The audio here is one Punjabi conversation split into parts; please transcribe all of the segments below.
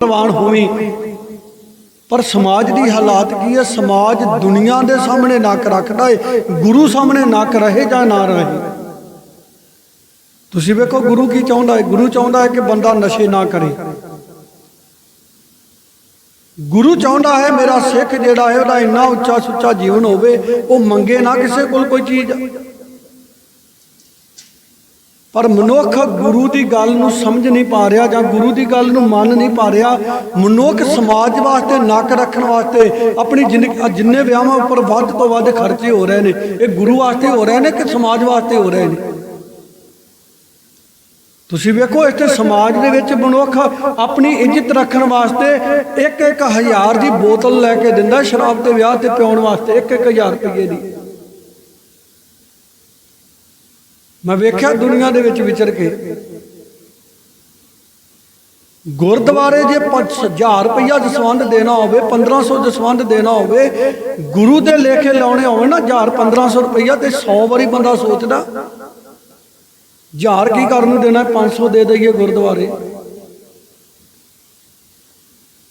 ਪ੍ਰਵਾਨ ਹੋਵੀਂ। ਪਰ ਸਮਾਜ ਦੀ ਹਾਲਾਤ ਕੀ ਹੈ? ਸਮਾਜ ਦੁਨੀਆ ਦੇ ਸਾਹਮਣੇ ਨੱਕ ਰੱਖਦਾ ਹੈ ਗੁਰੂ ਸਾਹਮਣੇ ਨੱਕ ਰਹੇ ਜਾਂ ਨਾ ਰਹੇ? ਤੁਸੀਂ ਵੇਖੋ, ਗੁਰੂ ਕੀ ਚਾਹੁੰਦਾ ਹੈ ਗੁਰੂ ਚਾਹੁੰਦਾ ਹੈ ਕਿ ਬੰਦਾ ਨਸ਼ੇ ਨਾ ਕਰੇ। ਗੁਰੂ ਚਾਹੁੰਦਾ ਹੈ ਮੇਰਾ ਸਿੱਖ ਜਿਹੜਾ ਹੈ, ਉਹਦਾ ਇੰਨਾ ਉੱਚਾ ਸੁੱਚਾ ਜੀਵਨ ਹੋਵੇ, ਉਹ ਮੰਗੇ ਨਾ ਕਿਸੇ ਕੋਲ ਕੋਈ ਚੀਜ਼। ਪਰ ਮਨੁੱਖ ਗੁਰੂ ਦੀ ਗੱਲ ਨੂੰ ਸਮਝ ਨਹੀਂ ਪਾ ਰਿਹਾ ਜਾਂ ਗੁਰੂ ਦੀ ਗੱਲ ਨੂੰ ਮੰਨ ਨਹੀਂ ਪਾ ਰਿਹਾ, ਮਨੁੱਖ ਸਮਾਜ ਵਾਸਤੇ, ਨੱਕ ਰੱਖਣ ਵਾਸਤੇ, ਆਪਣੀ ਜ਼ਿੰਦਗੀ ਜਿੰਨੇ ਵਿਆਹਾਂ ਉੱਪਰ ਵੱਧ ਤੋਂ ਵੱਧ ਖਰਚੇ ਹੋ ਰਹੇ ਨੇ, ਇਹ ਗੁਰੂ ਵਾਸਤੇ ਹੋ ਰਹੇ ਨੇ ਕਿ ਸਮਾਜ ਵਾਸਤੇ ਹੋ ਰਹੇ ਨੇ? ਤੁਸੀਂ ਵੇਖੋ, ਇੱਥੇ ਸਮਾਜ ਦੇ ਵਿੱਚ ਮਨੁੱਖ ਆਪਣੀ ਇੱਜ਼ਤ ਰੱਖਣ ਵਾਸਤੇ ਇੱਕ ਇੱਕ ਹਜ਼ਾਰ ਦੀ ਬੋਤਲ ਲੈ ਕੇ ਦਿੰਦਾ ਸ਼ਰਾਬ ਤੇ ਵਿਆਹ ਤੇ ਪਿਉਣ ਵਾਸਤੇ ਇੱਕ ਇੱਕ ਹਜ਼ਾਰ ਰੁਪਏ ਦੀ। ਮੈਂ ਵੇਖਿਆ ਦੁਨੀਆ ਦੇ ਵਿੱਚ ਵਿਚਰ ਕੇ। ਗੁਰਦੁਆਰੇ ਜੇ 5000 ਰੁਪਇਆ ਦਸਵੰਧ ਦੇਣਾ ਹੋਵੇ 1500 ਦਸਵੰਧ ਦੇਣਾ ਹੋਵੇ ਗੁਰੂ ਦੇ ਲੇਖੇ ਲਾਉਣੇ ਹੋਵੇ ਨਾ 1000 1500 ਰੁਪਇਆ ਤੇ 100 ਵਾਰੀ ਬੰਦਾ ਸੋਚਦਾ ਹਜ਼ਾਰ ਕੀ ਕਰਨ ਨੂੰ ਦੇਣਾ 500 ਦੇ ਦਈਏ ਗੁਰਦੁਆਰੇ।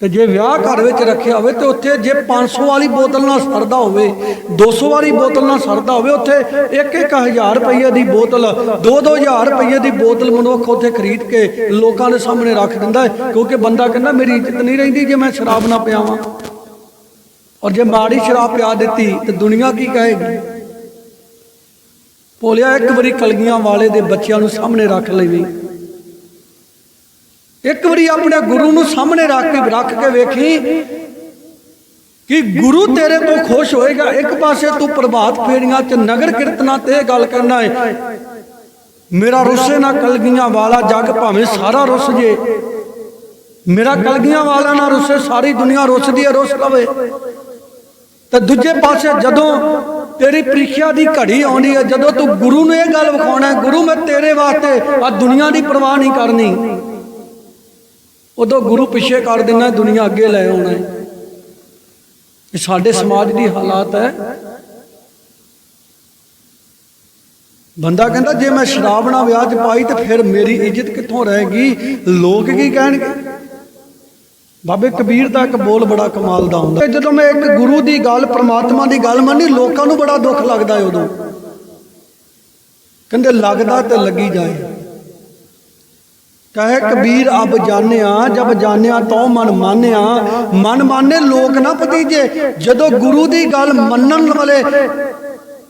ਤੇ ਜੇ ਵਿਆਹ ਘਰ ਵਿੱਚ ਰੱਖਿਆ ਹੋਵੇ ਤੇ ਉੱਥੇ ਜੇ 500 ਵਾਲੀ ਬੋਤਲ ਨਾਲ ਸਰਦਾ ਹੋਵੇ 200 ਵਾਲੀ ਬੋਤਲ ਨਾਲ ਸਰਦਾ ਹੋਵੇ, ਉੱਥੇ ਇੱਕ ਇੱਕ 1000 ਰੁਪਏ ਦੀ ਬੋਤਲ 2-2000 ਰੁਪਏ ਦੀ ਬੋਤਲ ਮਨੁੱਖ ਉੱਥੇ ਖਰੀਦ ਕੇ ਲੋਕਾਂ ਦੇ ਸਾਹਮਣੇ ਰੱਖ ਦਿੰਦਾ ਹੈ, ਕਿਉਂਕਿ ਬੰਦਾ ਕਹਿੰਦਾ ਮੇਰੀ ਇੱਜ਼ਤ ਨਹੀਂ ਰਹਿੰਦੀ ਜੇ ਮੈਂ ਸ਼ਰਾਬ ਨਾ ਪਿਆਵਾਂ। ਔਰ ਜੇ ਮਾੜੀ ਸ਼ਰਾਬ ਪਿਆ ਦਿੱਤੀ ਤੇ ਦੁਨੀਆ ਕੀ ਕਹੇਗੀ? ਭੋਲਿਆ, ਇੱਕ ਵਾਰੀ ਕਲਗੀਆਂ ਵਾਲੇ ਦੇ ਬੱਚਿਆਂ ਨੂੰ ਸਾਹਮਣੇ ਰੱਖ ਲਈਵੀਂ ਇੱਕ ਵਾਰੀ ਆਪਣੇ ਗੁਰੂ ਨੂੰ ਸਾਹਮਣੇ ਰੱਖ ਕੇ ਰੱਖ ਕੇ ਵੇਖੀ ਕਿ ਗੁਰੂ ਤੇਰੇ ਤੋਂ ਖੁਸ਼ ਹੋਏਗਾ। ਇੱਕ ਪਾਸੇ ਤੂੰ ਪ੍ਰਭਾਤ ਫੇਰੀਆਂ ਚ ਨਗਰ ਕੀਰਤਨਾਂ ਤੇ ਇਹ ਗੱਲ ਕਰਨਾ ਹੈ ਮੇਰਾ ਰੁੱਸੇ ਨਾ ਕਲਗੀਆਂ ਵਾਲਾ ਜੱਗ ਭਾਵੇਂ ਸਾਰਾ ਰੁੱਸ ਜੇ। ਮੇਰਾ ਕਲਗੀਆਂ ਵਾਲਾ ਨਾ ਰੁੱਸੇ, ਸਾਰੀ ਦੁਨੀਆ ਰੁੱਸਦੀ ਹੈ ਰੁੱਸ ਲਵੇ। ਤੇ ਦੂਜੇ ਪਾਸੇ ਜਦੋਂ ਤੇਰੀ ਪ੍ਰੀਖਿਆ ਦੀ ਘੜੀ ਆਉਂਦੀ ਹੈ ਜਦੋਂ ਤੂੰ ਗੁਰੂ ਨੂੰ ਇਹ ਗੱਲ ਵਿਖਾਉਣਾ ਗੁਰੂ, ਮੈਂ ਤੇਰੇ ਵਾਸਤੇ ਆ ਦੁਨੀਆ ਦੀ ਪਰਵਾਹ ਨਹੀਂ ਕਰਨੀ। ਉਦੋਂ ਗੁਰੂ ਪਿੱਛੇ ਕਰ ਦੇਣਾ, ਦੁਨੀਆ ਅੱਗੇ ਲੈ ਆਉਣਾ ਹੈ। ਇਹ ਸਾਡੇ ਸਮਾਜ ਦੀ ਹਾਲਾਤ ਹੈ। ਬੰਦਾ ਕਹਿੰਦਾ, ਜੇ ਮੈਂ ਸ਼ਰਾਬ ਨਾਲ ਵਿਆਹ 'ਚ ਪਾਈ ਤੇ ਫਿਰ ਮੇਰੀ ਇੱਜ਼ਤ ਕਿੱਥੋਂ ਰਹੇਗੀ? ਲੋਕ ਕੀ ਕਹਿਣਗੇ? ਬਾਬੇ ਕਬੀਰ ਦਾ ਇੱਕ ਬੋਲ ਬੜਾ ਕਮਾਲ ਦਾ ਹੁੰਦਾ। ਜਦੋਂ ਮੈਂ ਇੱਕ ਗੁਰੂ ਦੀ ਗੱਲ, ਪ੍ਰਮਾਤਮਾ ਦੀ ਗੱਲ ਮੰਨੀ, ਲੋਕਾਂ ਨੂੰ ਬੜਾ ਦੁੱਖ ਲੱਗਦਾ ਹੈ ਉਦੋਂ। ਕਹਿੰਦੇ, ਲੱਗਦਾ ਤੇ ਲੱਗੀ ਜਾਏ। ਕਹੇ ਕਬੀਰ ਅਬ ਜਾਣਿਆ, ਜਬ ਜਾਣਿਆ ਤਉ ਮਨ ਮਾਨਿਆ। ਮਨ ਮਾਨੇ ਲੋਕ ਨਾ ਭਤੀਜੇ, ਜਦੋਂ ਗੁਰੂ ਦੀ ਗੱਲ ਮੰਨਣ ਵਾਲੇ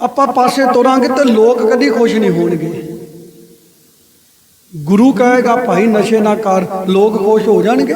ਆਪਾਂ ਪਾਸੇ ਤੁਰਾਂਗੇ ਤੇ ਲੋਕ ਕਦੀ ਖੁਸ਼ ਨਹੀਂ ਹੋਣਗੇ। ਗੁਰੂ ਕਹੇਗਾ, ਭਾਈ ਨਸ਼ੇ ਨਾ ਕਰ, ਲੋਕ ਖੁਸ਼ ਹੋ ਜਾਣਗੇ।